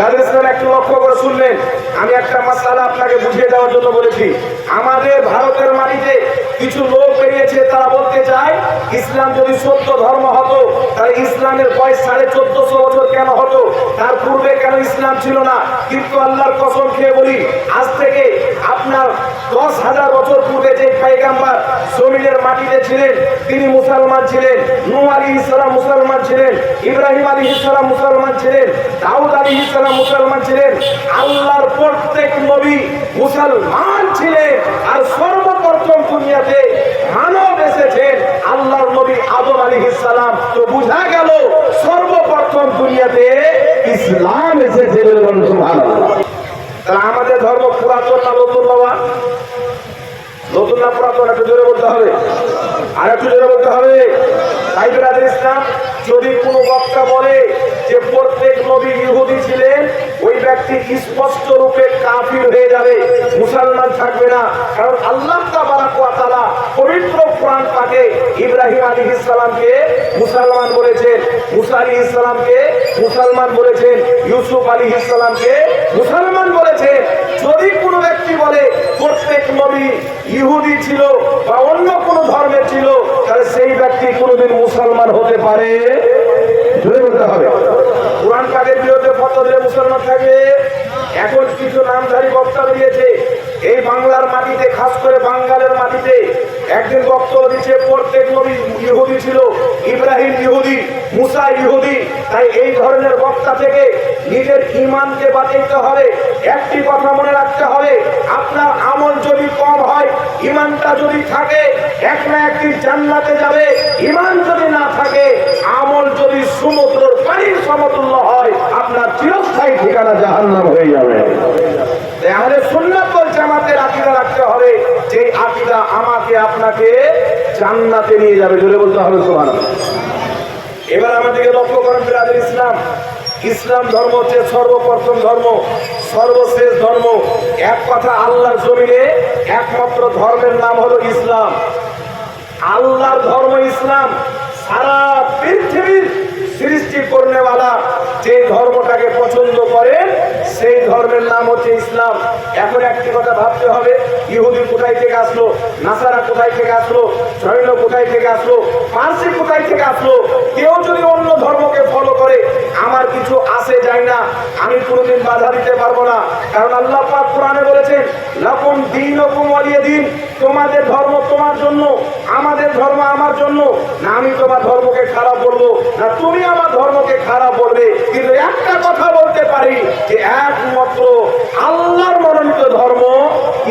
রাজস্থান একটু লক্ষ্য করে শুনলেন। আমি একটা মাসালা আপনাকে বুঝিয়ে দেওয়ার জন্য বলেছি। আমাদের ভারতের মাটিতে কিছু লোক বেরিয়েছে, তারা বলতে চায়, ইসলাম যদি সত্য ধর্ম হতো, তাহলে ইসলামের বয়স সাড়ে চোদ্দশো বছর কেন হতো? তার পূর্বে কেন ইসলাম ছিল না? কিন্তু আল্লাহর কসম খেয়ে বলি, আজ থেকে আপনার দশ হাজার বছর পূর্বে যে পাইগাম্বার জমিনের মাটিতে ছিলেন, তিনি মুসলমান ছিলেন নূ আলী ইসলাম মুসলমান ছিলেন, ইব্রাহিম আলী ইসলাম মুসলমান ছিলেন, দাউদ আলী ইসলাম মুসলমান ছিলেন, আল্লাহর প্রত্যেক নবী মুসলমান ছিলেন। আর সর্বপ্রথম দুনিয়াতে মানব এসেছেন আল্লাহর নবী আদম আলী ইসলাম তো বুঝা গেল সর্বপ্রথম দুনিয়াতে ইসলাম এসেছে আমাদের ধর্ম পুরাতন না নতুন বাবা? নতুন না পুরাতন? একটু জোরে বলতে হবে। আর একটু জোরে বলতে হবে। ইসলাম, যদি কোনো বক্তা বলে যে প্রত্যেক নবী ইহুদি ছিলেন, ওই ব্যক্তি স্পষ্ট রূপে কাফির হয়ে যাবে, মুসলমান থাকবে না। কারণ আল্লাহ ওয়া পবিত্র কোরআন পাকে ইব্রাহিম আলী ইসলামকে মুসলমান বলেছেন, মুসা আলী ইসলামকে মুসলমান বলেছেন, ইউসুফ আলী ইসলামকে মুসলমান বলেছেন। যদি কোনো ব্যক্তি বলে প্রত্যেক নবী ইহুদি ছিল বা অন্য কোনো ধর্মের ছিল তাহলে সেই ব্যক্তি কোনোদিন মুসলমান হতে পারে? জোরে বলতে হবে। কোরআন পাকের বিরুদ্ধে ফটো দিলে মুসলমান থাকবে? এখন কিছু নামধারী বক্তা দিয়েছে, এই বাংলার মাটিতে, খাস করে বাঙ্গালের মাটিতে একদিন বক্তব্য দিচ্ছে, প্রত্যেক নবী ইহুদি ছিল, ইব্রাহিম ইহুদি, মুসা ইহুদি। তাই এই ধরনের বক্তা থেকে নিজের ইমানকে বাঁচাইতে হবে, একটি কথা মনে রাখতে হবে আপনার আমল যদি কম হয় ইমানটা যদি থাকে এক না জান্নাতে যাবে ইমান যদি না থাকে, আমল যদি সমুদ্রের পানির সমতুল্য হয়, আপনার চিরস্থায়ী ঠিকানা জাহান্নাম হয়ে যাবে। তাহলে সুন্নাত বল জামাতের আকিদা রাখতে হবে, যে আকিদা আমাকে আপনাকে জান্নাতে নিয়ে যাবে। জোরে বলতে হবে সুবহানাল্লাহ। এবার আমাদেরকে লক্ষ্য করেন ইসলাম। ইসলাম ধর্ম হচ্ছে সর্বপ্রথম ধর্ম, সর্বশেষ ধর্ম। এক কথা আল্লাহর জমিনে একমাত্র ধর্মের নাম হলো ইসলাম। আল্লাহর ধর্ম ইসলাম, সারা পৃথিবীর সৃষ্টি করনেওয়ালা যে ধর্মটাকে পছন্দ করেন, সেই ধর্মের নাম হচ্ছে ইসলাম। এখন একটি কথা ভাবতে হবে, ইহুদি কোথায় থেকে আসলো, নাসারা কোথায় থেকে আসলো, জৈন কোথায় থেকে আসলো, পার্সি কোথায় থেকে আসলো? কেউ যদি অন্য ধর্মকে ফলো করে আমার কিছু আসে যায় না আমি কোনোদিন বাধা দিতে পারব না। কারণ আল্লাহ পাক কোরআনে বলেছেন, লাকুম দিন ওয়ালিয়া দিন। তোমাদের ধর্ম তোমার জন্য, আমাদের ধর্ম আমার জন্য। না, আমি তোমার ধর্মকে খারাপ বলব, না, তুমি আমার ধর্মকে খারাপ বলবে। কিন্তু একটা কথা বলতে পারি, যে একমাত্র আল্লাহর মনোনীত ধর্ম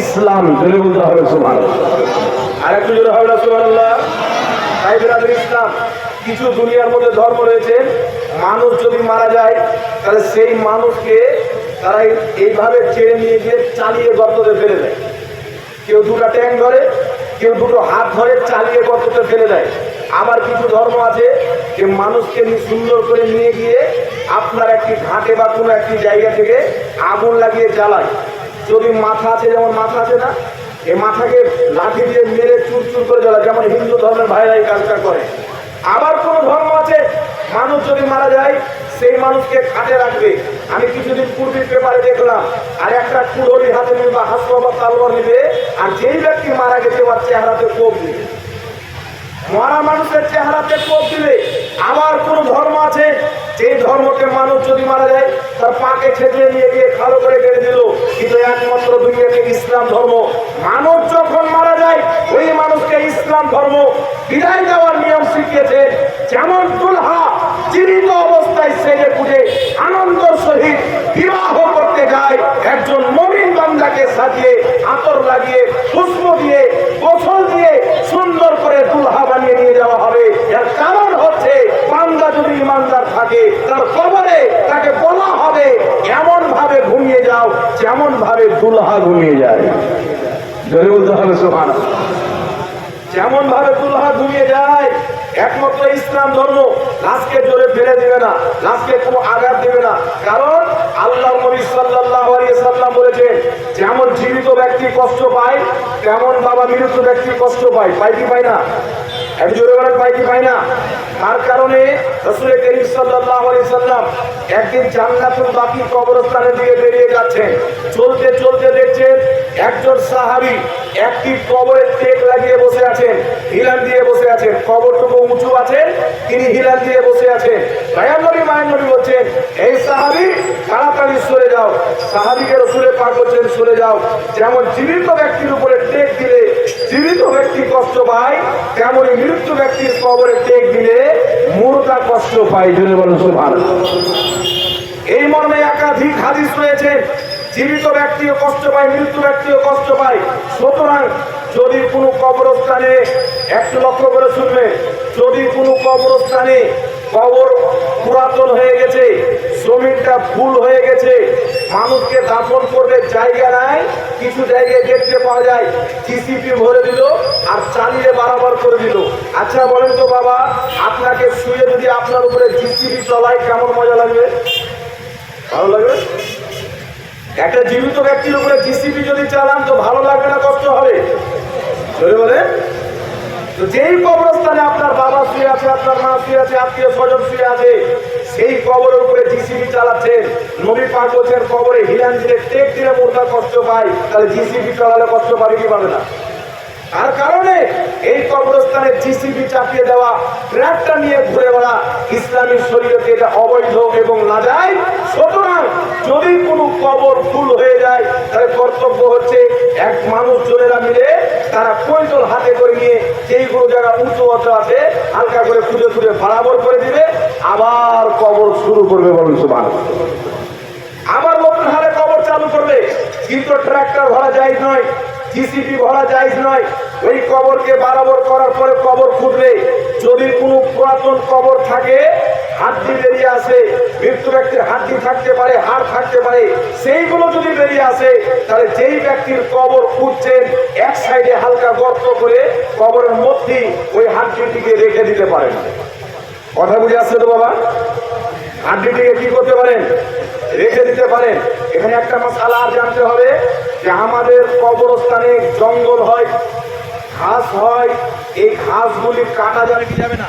ইসলাম। জোরে বলতে হবে সুমান আর একটু জোরে হবে না সুমান আল্লাহ ইসলাম। কিছু দুনিয়ার মধ্যে ধর্ম রয়েছে মানুষ যদি মারা যায়, তাহলে সেই মানুষকে তারা এইভাবে ছেড়ে নিয়ে গিয়ে চালিয়ে গর্ততে ফেলে দেয়। কেউ দুটো ট্যাং ধরে, কেউ দুটো হাত ধরে চালিয়ে গর্ততে ফেলে দেয়। আবার কিছু ধর্ম আছে যে মানুষকে সুন্দর করে নিয়ে গিয়ে আপনার একটি ঘাটে বা কোনো একটি জায়গা থেকে আগুন লাগিয়ে জ্বালায়। যদি মাথা আছে, যেমন মাথা আছে না, এ মাথাকে লাঠি দিয়ে মেরে চুর চুর করে জ্বালায়, যেমন হিন্দু ধর্মের ভাইরা এই কাজটা করে। আবার কোন ধর্ম আছে মানুষ যদি মারা যায়, সেই মানুষকে খাটে রাখবে। আমি কিছুদিন পূর্বে পেপারে দেখলাম, আর একটা কুড়ি হাতে নেবে বা হাসপা বা আর যেই ব্যক্তি মারা গেছে, ওর চেহারাতে কোপ দিবে মরা মানুষের চেহারাতে কোপ দিলে আবার কোন ধর্ম আছে? যে ধর্মকে মানুষ যদি মারা যায়, তার পাকে ছেঁচড়ে নিয়ে গিয়ে খালো করে কেটে দিল। কিন্তু একমাত্র দুনিয়াতে ইসলাম ধর্ম। মানুষ যখন মারা যায়, ওই মানুষকে ইসলাম ধর্ম বিদায় দেওয়ার নিয়ম শিখিয়েছে। যেমন জীবিত অবস্থায় সেজে পুজে আনন্দর সহিত বিবাহ করতে যায়। একজন মমিন বান্দাকে সাজিয়ে আতর লাগিয়ে পুষ্প দিয়ে, গোসল দিয়ে সুন্দর করে দুলহা বানিয়ে নিয়ে যাওয়া হবে। এর কারণ হচ্ছে, বান্দা যদি ইমানদার থাকে, তার কবরে তাকে বলা হবে এমন ভাবে ঘুমিয়ে যাও যেমন ভাবে দুলহা ঘুমিয়ে যায়। জোরে বলতে হবে সোহান যেমন ভাবে দুলহা ঘুমিয়ে যায় একমাত্র ইসলাম ধর্ম। লাশকে জোরে ফেলে দেবে না, লাশকে কোনো আঘাত দেবে না। কারণ আল্লাহ নবী সাল্লাল্লাহু আলাইহি সাল্লাম বলেছেন, যেমন জীবিত ব্যক্তি কষ্ট পায়, তেমন বাবা মৃত ব্যক্তি কষ্ট পায়। পাই কি পায় না? একটু জোরে বলেন, পাই পাই না? তার কারণে রসুল করিম সাল্লাম একদিন জান্নাতুল বাকি কবরস্থানের দিকে বেরিয়ে যাচ্ছেন। চলতে চলতে দেখছেন একজন সাহাবী একটি কবরের টেক লাগিয়ে বসে আছেন, হিলাল দিয়ে বসে আছেন। কবরটুকু উঁচু আছে তিনি হিলাল দিয়ে বসে আছেন। মায়ার নবী, মায়ের নবী বলছেন, এই সাহাবী, তাড়াতাড়ি সরে যাও। সাহাবীকে রসুলের পাক বলছেন সরে যাও। যেমন জীবিত ব্যক্তির উপরে টেক দিলে, জীবিত ব্যক্তি কষ্ট পায় তেমনই মৃত্যু ব্যক্তির কবরে টেক দিলে মুরতা কষ্ট পায় জন্য বলেন সুবহানাল্লাহ। এই মর্মে একাধিক হাদিস রয়েছে, জীবিত ব্যক্তিও কষ্ট পায়, মৃত্যু ব্যক্তিও কষ্ট পায়। সুতরাং যদি কোনো কবরস্থানে, একটু লক্ষ্য করে শুনবে, যদি কোনো কবরস্থানে কবর পুরাতন হয়ে গেছে, জমিনটা ফুল হয়ে গেছে, মানুষকে দাফন করবে জায়গা নাই, কিছু জায়গায় দেখতে পাওয়া যায় জিসিপি ভরে দিল, আর চালিয়ে বারাবার করে দিল আচ্ছা বলেন তো বাবা, আপনাকে শুয়ে যদি আপনার উপরে জিসিপি চলায়, কেমন মজা লাগবে? ভালো লাগবে? একটা জীবিত ব্যক্তির উপরে জিসিপি যদি চালান, তো ভালো লাগবে না, কষ্ট হবে? বলে তো যেই কবরস্থানে আপনার বাবা শুয়ে আছে, আপনার মা শুয়ে আছে, আত্মীয় স্বজন শুয়ে আছে, সেই কবরের উপরে জিসিবি চালাচ্ছেন। নবী পাক বলছেন, কবরে হিলান দিলে টেক দিলে মোটা কষ্ট পায়, তাহলে জিসিবি চালালে কষ্ট পাবে কি পাবে না? তার কারণে এই কবরস্থানে জিসিবি চাপিয়ে দেওয়া, ট্র্যাকটা নিয়ে ঘুরে বেড়া ইসলামী শরীয়তে এটা অবৈধ এবং না যায় সুতরাং যদি কোনো কবর ফুল হয়ে যায়, তাহলে কর্তব্য হচ্ছে এক মানুষ জনেরা মিলে তারা কৈতল হাতে করে নিয়ে যেইগুলো জায়গা উঁচু অত আছে, হালকা করে খুঁজে খুঁজে ভাড়াবর করে দিবে। আবার কবর শুরু করবে বলুন সুমান আবার নতুন হারে কবর চালু করবে, কিন্তু ট্রাক্টর ভরা যায় নয়। জিসিপি ভরা যায় নয়। ওই কবরকে বারাবর করার পরে কবর ফুটবে যদি কোনো পুরাতন কবর থাকে, হাড্ডি বেরিয়ে আসে, মৃত্যু ব্যক্তির হাড্ডি থাকতে পারে, হাড় থাকতে পারে, সেইগুলো যদি বেরিয়ে আসে, তাহলে যেই ব্যক্তির কবর খুঁজছেন, এক সাইডে হালকা গর্ত করে কবরের মধ্যেই ওই হাড্ডিটিকে রেখে দিতে পারেন। কথা বুঝে আসছে তো বাবা? হাড্ডিটিকে কি করতে পারেন? রেখে দিতে পারেন। এখানে একটা মশালা জানতে হবে যে আমাদের কবরস্থানে জঙ্গল হয়, ঘাস হয়, এই ঘাসগুলি কাটা যাবে কি যাবে না?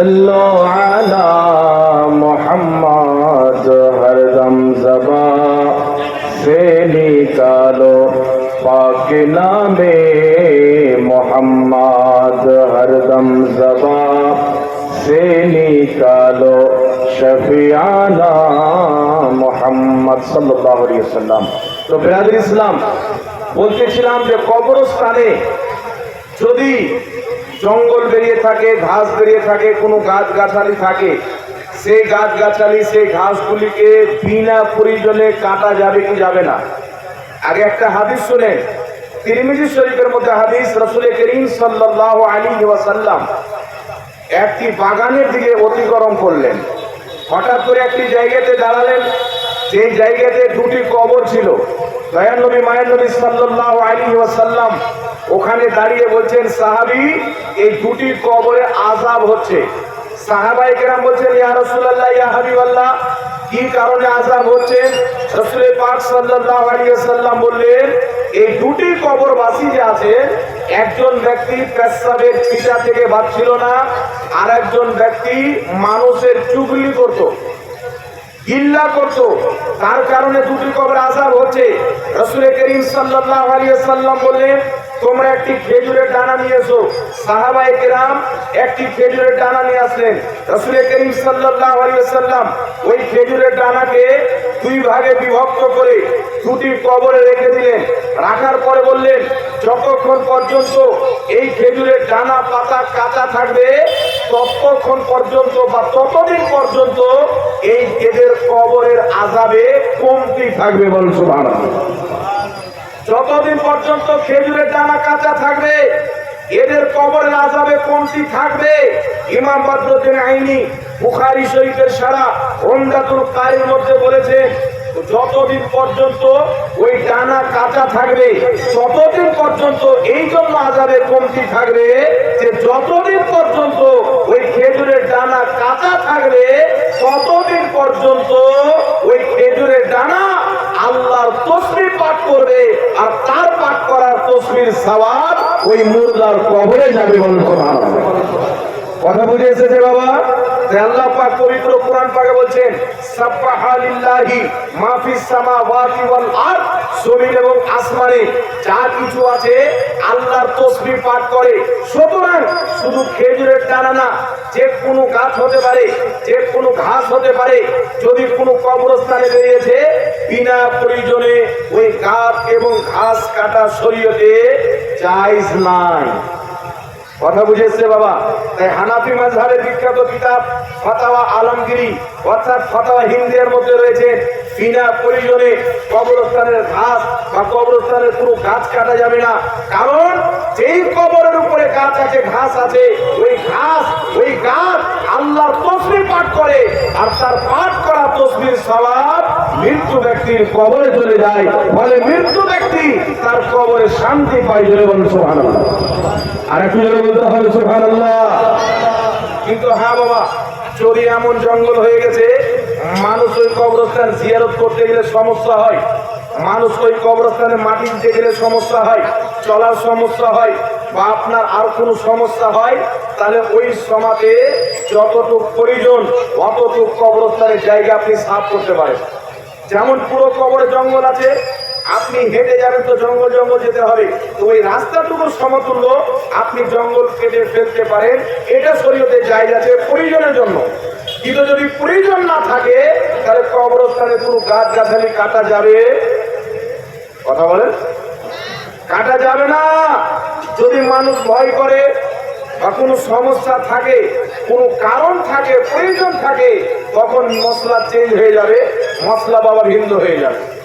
صلوا على محمد ہر دم زبا سے نکالو پاک نام محمد ہر دم زبا سے نکالو شفیانہ মোহাম্মদ সাল্লাহ সাল্লাম তো বেরাদ ইসলাম বলতেছিলাম যে কবরস্থানে যদি জঙ্গল বেরিয়ে থাকে, ঘাস বেরিয়ে থাকে, কোনো গাছ গাছালি থাকে সেই গাছ গাছালি সেই ঘাসগুলিকে বিনা প্রয়োজনে কাটা যাবে কি যাবে না? আগে একটা হাদিস শোনেন। তিরমিজি শরীফের মধ্যে হাদিস, রসুল করিম সাল্লাহ আলী ওয়াসাল্লাম একটি বাগানের দিকে অতিক্রম করলেন। হঠাৎ করে একটি জায়গাতে দাঁড়ালেন। যে জায়গাতে দুটি কবর ছিল দয়ান নবী, মায়ের নবী সাল্লাহ ওখানে দাঁড়িয়ে বলছেন, সাহাবি, এই দুটি কবরে আজাব হচ্ছে। সাহাবাই কেরাম বলছেন, ইয়া রসুল্লাহ ইয়া হাবিবাল্লাহ, কি কারণে আজাব হচ্ছে? রসুল পাক সাল্লাহ আলী বললেন, এই দুটি কবরবাসী যে আছে, একজন ব্যক্তি পেশাবের ছিটা থেকে বাঁচছিল না আর একজন ব্যক্তি মানুষের চুগলি করত। গিল্লা করতো। তার কারণে দুটি কবর আজাব হচ্ছে। রসুল করিম সাল্লাহ সাল্লাম বললেন, তোমরা একটি খেজুরের ডানা নিয়ে এসো সাহাবাই কেরাম একটি খেজুরের ডানা নিয়ে আসলেন। রসুল করিম সাল্লাহ সাল্লাম ওই খেজুরের ডানাকে দুই ভাগে বিভক্ত করে দুটি কবরে রেখে দিলেন। রাখার পরে বললেন, যতক্ষণ পর্যন্ত এই খেজুরের ডানা পাতা কাঁচা থাকবে ততক্ষণ পর্যন্ত বা ততদিন পর্যন্ত এই এদের কবরের আজাবে কমতি থাকবে বলছো ভাড়া যতদিন পর্যন্ত খেজুরের ডানা কাঁচা থাকবে, এদের কবরের আজাবে কমতি থাকবে, ইমাম বাদ্রুদ্দিন আইনি বুখারি শরীফের সারা ওমদাতুল কারির মধ্যে বলেছেন যতদিন পর্যন্ত ওই ডানা কাঁচা থাকবে, ততদিন পর্যন্ত এই জন্য আজাবে কমতি থাকবে যে যতদিন পর্যন্ত ওই খেজুরের ডানা কাঁচা থাকবে, ততদিন পর্যন্ত ওই খেজুরের ডানা আল্লাহর তসবি পাঠ করবে আর তার পাঠ করার তসবির সওয়াব ওই মুর্দার কবরে যাবে বলুন। কথা বুঝে এসেছে বাবা? আল্লাহ পাক পবিত্র কোরআন পাকে বলছেন, সাব্বাহা লিল্লাহি মা ফিস সামাওয়াতি ওয়াল আরদ। জমিন এবং আসমানে যা কিছু আছে আল্লাহর তসবিহ পাঠ করে। সুতরাং শুধু খেজুরের ডানা না, যে কোনো গাছ হতে পারে, যে কোনো ঘাস হতে পারে, যদি কোনো কবরস্থানে বেরিয়েছে, বিনা প্রয়োজনে ওই গাছ এবং ঘাস কাটা শরীয়তে জায়েজ নাই। কথা বুঝেছে বাবা? তাই হানাফি মাঝহারের বিখ্যাত কিতাব ফাতাওয়া আলমগিরি, অর্থাৎ ফাতাওয়া হিন্দের মধ্যে রয়েছে, বিনা প্রয়োজনে কবরস্থানের ঘাস বা কবরস্থানের কোনো গাছ কাটা যাবে না। কারণ যেই কবরের উপরে গাছ আছে, ঘাস আছে, ওই ঘাস, ওই গাছ আল্লাহর তসবি পাঠ করে, আর তার পাঠ করা তসবির স্বভাব মৃত্যু ব্যক্তির কবরে চলে যায়, ফলে মৃত্যু ব্যক্তি তার কবরে শান্তি পায় জোরে বলুন সুবহানাল্লাহ। আর একটু জোরে বলতে হবে সুবহানাল্লাহ। কিন্তু হ্যাঁ বাবা, যদি এমন জঙ্গল হয়ে গেছে, মানুষ ওই কবরস্থান জিয়ারত করতে গেলে সমস্যা হয়। মানুষ ওই কবরস্থানে মাটি দিতে গেলে সমস্যা হয়, চলার সমস্যা হয়, বা আপনার আর কোনো সমস্যা হয়, তাহলে ওই সমাজে যতটুক প্রয়োজন, অতটুক কবরস্থানের জায়গা আপনি সাফ করতে পারেন। যেমন পুরো কবরে জঙ্গল আছে, আপনি হেঁটে যাবেন তো জঙ্গল জঙ্গল যেতে হবে। তো ওই রাস্তাটুকু সমতুল্য, আপনি জঙ্গল কেটে ফেলতে পারেন। এটা শরীয়তে জায়গা আছে প্রয়োজনের জন্য। কিন্তু যদি প্রয়োজন না থাকে, তাহলে কবরস্থানে কোনো গাছ গাছালি কাটা যাবে। কথা বলেন? কাটা যাবে না। যদি মানুষ ভয় করে বা কোনো সমস্যা থাকে, কোনো কারণ থাকে, প্রয়োজন থাকে, তখন মশলা চেঞ্জ হয়ে যাবে, মশলা বাবা ভিন্ন হয়ে যাবে।